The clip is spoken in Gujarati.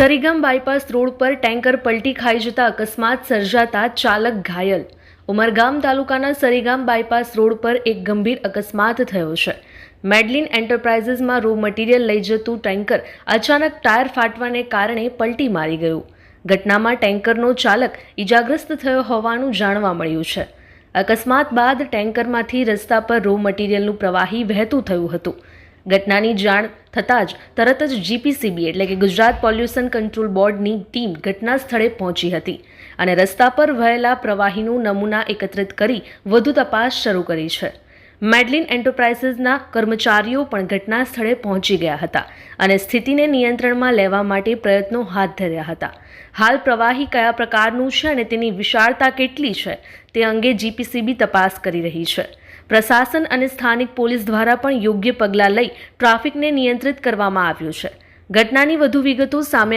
સરીગામ બાયપાસ રોડ પર ટેન્કર પલટી ખાઈ જતા અકસ્માત સર્જાતા ચાલક ઘાયલ. ઉમરગામ તાલુકાના સરીગામ બાયપાસ રોડ પર એક ગંભીર અકસ્માત થયો છે. મેડલિન એન્ટરપ્રાઇઝીસમાં રો મટીરિયલ લઈ જતું ટેન્કર અચાનક ટાયર ફાટવાને કારણે પલટી મારી ગયું. ઘટનામાં ટેન્કરનો ચાલક ઇજાગ્રસ્ત થયો હોવાનું જાણવા મળ્યું છે. અકસ્માત બાદ ટેન્કરમાંથી રસ્તા પર રો મટીરિયલનું પ્રવાહી વહેતું થયું હતું. ઘટનાની જાણ થતાં જ તરત જ જીપીસીબી એટલે કે ગુજરાત પોલ્યુશન કંટ્રોલ બોર્ડની ટીમ ઘટના સ્થળે પહોંચી હતી અને રસ્તા પર વહેલા પ્રવાહીનું નમૂના એકત્રિત કરી વધુ તપાસ શરૂ કરી છે. મેડલિન એન્ટરપ્રાઇઝીસના કર્મચારીઓ પણ ઘટના સ્થળે પહોંચી ગયા હતા અને સ્થિતિને નિયંત્રણમાં લેવા માટે પ્રયત્નો હાથ ધર્યા હતા. હાલ પ્રવાહી કયા પ્રકારનું છે અને તેની વિશાળતા કેટલી છે તે અંગે જીપીસીબી તપાસ કરી રહી છે. પ્રશાસન અને સ્થાનિક પોલીસ દ્વારા પણ યોગ્ય પગલાં લઈ ટ્રાફિકને નિયંત્રિત કરવામાં આવ્યું છે. ઘટનાની વધુ વિગતો સામે